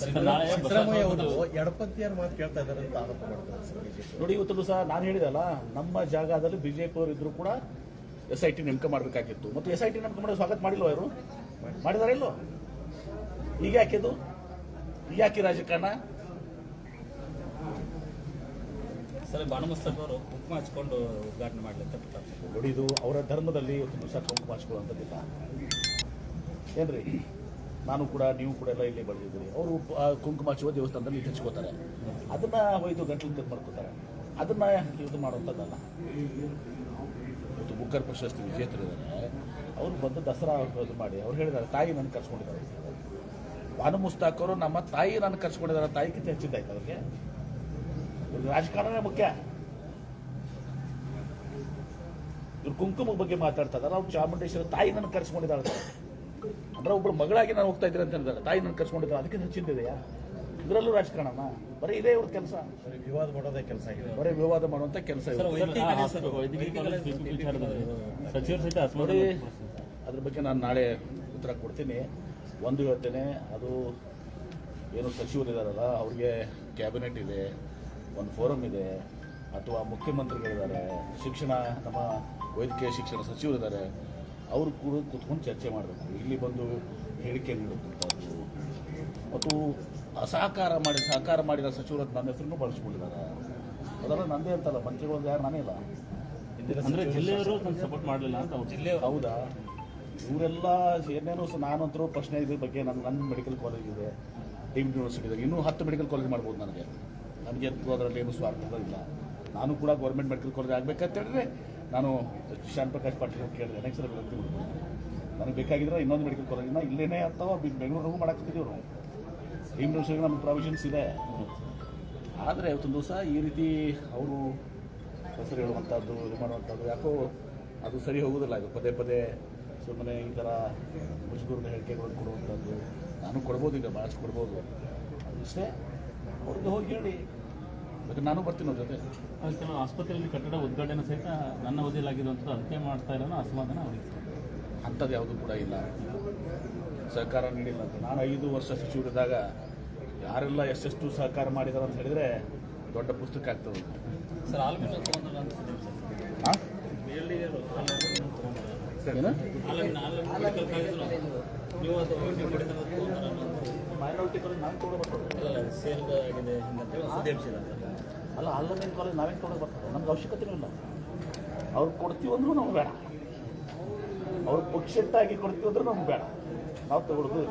ಸಿದ್ದರಾಮಯ್ಯ ಅವರು ಎಡಪಂಥೀಯರ ಮಾತು ಕೇಳ್ತಾ ಇದ್ದಾರೆ ಅಂತ ಆರೋಪ ಮಾಡ್ತಾರೆ ಸರ್ ಬಿಜೆಪಿ. ನೋಡಿ ಇವತ್ತು ಸಹ ನಾನು ಹೇಳಿದಲ್ಲ ನಮ್ಮ ಜಾಗದಲ್ಲಿ ಬಿಜೆಪಿ ಅವರು ಇದ್ರು ಕೂಡ ಎಸ್ ಐ ಟಿ ನೇಮಕ ಮಾಡಬೇಕಾಗಿತ್ತು. ಮತ್ತು ಎಸ್ ಐ ಟಿ ನೇಮಕ ಮಾಡೋ ಸ್ವಾಗತ ಮಾಡಿಲ್ಲ ಅವರು ಮಾಡಿದಾರ ಇಲ್ಲೋ ಈಗ ಯಾಕಿದು ಈಗ ಯಾಕೆ ರಾಜಕಾರಣ? ಸರ್ ಬಾಣಮಸ್ತಕ್ ಅವರು ಕುಂಕುಮ ಹಚ್ಕೊಂಡು ಉದ್ಘಾಟನೆ ಮಾಡಲಿಕ್ಕೆ ನೋಡಿ ಇದು ಅವರ ಧರ್ಮದಲ್ಲಿ ಇವತ್ತು ದಿವಸ ಕುಂಕುಮ ಹಚ್ಕೊಳ್ಳುವಂಥದ್ದಿಲ್ಲ. ಏನ್ರಿ? ನಾನು ಕೂಡ ನೀವು ಕೂಡ ಎಲ್ಲ ಇಲ್ಲಿ ಬರೆದಿದ್ದೀರಿ ಅವರು ಕುಂಕುಮ ಶಿವ ದೇವಸ್ಥಾನದಲ್ಲಿ ಹಚ್ಕೋತಾರೆ ಅದನ್ನ ಒಯ್ದು ಗಂಟಲು ಕಟ್ ಮಾಡ್ಕೋತಾರೆ. ಅದನ್ನ ಇದು ಮಾಡುವಂಥದ್ದಲ್ಲ. ಇವತ್ತು ಬುಕ್ಕರ್ ಪ್ರಶಸ್ತಿ ವಿಜೇತರಿದ್ದಾರೆ. ಅವರು ಬಂದು ದಸರಾ ಇದು ಮಾಡಿ, ಅವ್ರು ಹೇಳಿದ್ದಾರೆ, ತಾಯಿ ನನ್ನ ಕರ್ಸ್ಕೊಂಡಿದ್ದಾರೆ. ಬಾನು ಅವರು ನಮ್ಮ ತಾಯಿ ನನ್ನ ಕರ್ಸ್ಕೊಂಡಿದ್ದಾರೆ ತಾಯಿಗಿಂತ ಹೆಚ್ಚಿದ್ದಾಯ್ತು ಅವ್ರಿಗೆ? ರಾಜಕಾರಣನೇ ಮುಖ್ಯ. ಇವ್ರು ಕುಂಕುಮ ಬಗ್ಗೆ ಮಾತಾಡ್ತಾ ಇದಾರೆ ಅವ್ರು ಚಾಮುಂಡೇಶ್ವರ ತಾಯಿ ನನ್ನ ಕರ್ಸ್ಕೊಂಡಿದ್ದಾಳೆ. ಅಂದ್ರೆ ಒಬ್ಬಳು ಮಗಳಾಗಿ ನಾನು ಹೋಗ್ತಾ ಇದ್ದೀನಿ ಅಂತ ಅಂದ್ರೆ ತಾಯಿ ನನ್ನ ಕರ್ಸ್ಕೊಂಡಿದ್ದಾರೆ ಅದಕ್ಕೆ ಹೆಚ್ಚಿಂದಿದೆಯಾ ಇದರಲ್ಲೂ ರಾಜಕಾರಣನ? ಬರೀ ಇದೇ ಇವ್ರ ಕೆಲಸ. ಬರೀ ವಿವಾದ ಮಾಡೋದೇ ಕೆಲಸ ಆಗಿದೆ. ಬರೀ ವಿವಾದ ಮಾಡುವಂತ ಕೆಲಸ ನೋಡಿ ಅದ್ರ ಬಗ್ಗೆ ನಾನು ನಾಳೆ ಉತ್ತರ ಕೊಡ್ತೀನಿ. ಒಂದು ಹೇಳ್ತೇನೆ ಅದು ಏನು ಸಚಿವರಿದಾರಲ್ಲ ಅವ್ರಿಗೆ ಕ್ಯಾಬಿನೆಟ್ ಇದೆ ಒಂದು ಫೋರಮ್ ಇದೆ ಅಥವಾ ಮುಖ್ಯಮಂತ್ರಿಗಳಿದ್ದಾರೆ ಶಿಕ್ಷಣ ನಮ್ಮ ವೈದ್ಯಕೀಯ ಶಿಕ್ಷಣ ಸಚಿವರಿದ್ದಾರೆ ಅವರು ಕೂಡ ಕುತ್ಕೊಂಡು ಚರ್ಚೆ ಮಾಡಬೇಕು. ಇಲ್ಲಿ ಬಂದು ಹೇಳಿಕೆ ನೀಡುವಂಥದ್ದು. ಮತ್ತು ಅಸಹಕಾರ ಮಾಡಿ ಸಹಕಾರ ಮಾಡಿದ ಸಚಿವರು ನನ್ನ ಹೆಸರನ್ನು ಬಳಸ್ಕೊಂಡಿದ್ದಾರೆ. ಅದೆಲ್ಲ ನಂದೇ ಅಂತಲ್ಲ ಮಂತ್ರಿಗಳು ಯಾರು ನಾನೇ ಇಲ್ಲ ಅಂದರೆ ಜಿಲ್ಲೆಯವರು ನನಗೆ ಸಪೋರ್ಟ್ ಮಾಡಲಿಲ್ಲ ಅಂತ ಜಿಲ್ಲೆ ಹೌದಾ? ಇವರೆಲ್ಲ ಏನೇನೋ ಸಹ ನಾನಂತರೂ ಪ್ರಶ್ನೆ ಇದ್ರ ಬಗ್ಗೆ ನನ್ನ ನನ್ನ ಮೆಡಿಕಲ್ ಕಾಲೇಜ್ ಇದೆ ಡೀಮ್ಡ್ ಯೂನಿವರ್ಸಿಟಿ ಇದೆ ಇನ್ನೂ ಹತ್ತು ಮೆಡಿಕಲ್ ಕಾಲೇಜ್ ಮಾಡ್ಬೋದು ನನಗೆ. ನನಗೆ ಅದರಲ್ಲಿ ಏನು ಸ್ವಾರ್ಥ ಇಲ್ಲ ನಾನು ಕೂಡ ಗೌರ್ಮೆಂಟ್ ಮೆಡಿಕಲ್ ಕಾಲೇಜ್ ಆಗಬೇಕಂತ ಹೇಳಿದ್ರೆ ನಾನು ಶಾನ್ ಪ್ರಕಾಶ್ ಪಾಟೀಲ್ ಅವ್ರು ಕೇಳಿದೆ ನೆಕ್ಸ್ಟ್ ಸಲ ವಿನಂತಿ ನನಗೆ ಬೇಕಾಗಿದ್ರೆ ಇನ್ನೊಂದು ಮೆಡಿಕಲ್ ಕಾಲೇಜಿನ ಇಲ್ಲೇನೇ ಅಥವಾ ಬೆಂಗಳೂರಿಗೂ ಮಾಡಾಕ್ತಿದ್ದೀವಿ ನಾವು. ಯೂನಿವರ್ಸಿಟಿ ನಮ್ಮ ಪ್ರಾವಿಷನ್ಸ್ ಇದೆ. ಆದರೆ ಇವತ್ತೊಂದು ದಿವಸ ಈ ರೀತಿ ಅವರು ಹೆಸರು ಹೇಳುವಂಥದ್ದು ಇದು ಮಾಡುವಂಥದ್ದು ಯಾಕೋ ಅದು ಸರಿ ಹೋಗೋದಿಲ್ಲ. ಇದು ಪದೇ ಪದೇ ಸುಮ್ಮನೆ ಈ ಥರ ಮುಜುಗುರದ ಹೇಳಿಕೆಗಳನ್ನು ಕೊಡುವಂಥದ್ದು ನಾನು ಕೊಡ್ಬೋದು, ಈಗ ಭಾಳಷ್ಟು ಕೊಡ್ಬೋದು. ಇಷ್ಟೇ. ಅವ್ರಿಗೆ ಹೋಗಿ ಹೇಳಿ. ಬೇಕಾದ್ರೆ ನಾನು ಬರ್ತೀನಿ ಅವ್ರ ಜೊತೆ. ಕೆಲವು ಆಸ್ಪತ್ರೆಯಲ್ಲಿ ಕಟ್ಟಡ ಉದ್ಘಾಟನೆ ಸಹಿತ ನನ್ನ ಅಂತ ಅದಕ್ಕೆ ಮಾಡ್ತಾ ಇರೋದು ಅಸಮಾಧಾನ ಅವರಿಗೆ. ಅಂಥದ್ದು ಯಾವುದು ಕೂಡ ಇಲ್ಲ. ಸಹಕಾರ ನೀಡಿಲ್ಲ ಅಂತ. ನಾನು ಐದು ವರ್ಷ ಸಚಿವರಿದ್ದಾಗ ಯಾರೆಲ್ಲ ಎಷ್ಟೆಷ್ಟು ಸಹಕಾರ ಮಾಡಿದಾರೆ ಅಂತ ಹೇಳಿದರೆ ದೊಡ್ಡ ಪುಸ್ತಕ ಆಗ್ತದೆ. ಸರ್ ಆಲ್ಮಿನ. ಮೈನಾರಿಟಿ ನಾನು ಇಲ್ಲ, ಸೇಲ್ ಆಗಿದೆ ಅಲ್ಲ ಅಲ್ಲಮೇನು ಕಾಲೇಜ್ ನಾವೇನು ತೊಗೊಂಡು ಬರ್ತದೆ ನಮ್ಗೆ ಅವಶ್ಯಕತೆ ಇಲ್ಲ. ಅವ್ರು ಕೊಡ್ತೀವಿ ಅಂದ್ರೂ ನಮ್ಗೆ ಬೇಡ. ಅವ್ರು ಪಕ್ಷಟ್ಟಾಗಿ ಕೊಡ್ತೀವಿ ಅಂದ್ರೂ ನಮ್ಗೆ ಬೇಡ. ನಾವು ತಗೊಳ್ಳೋದು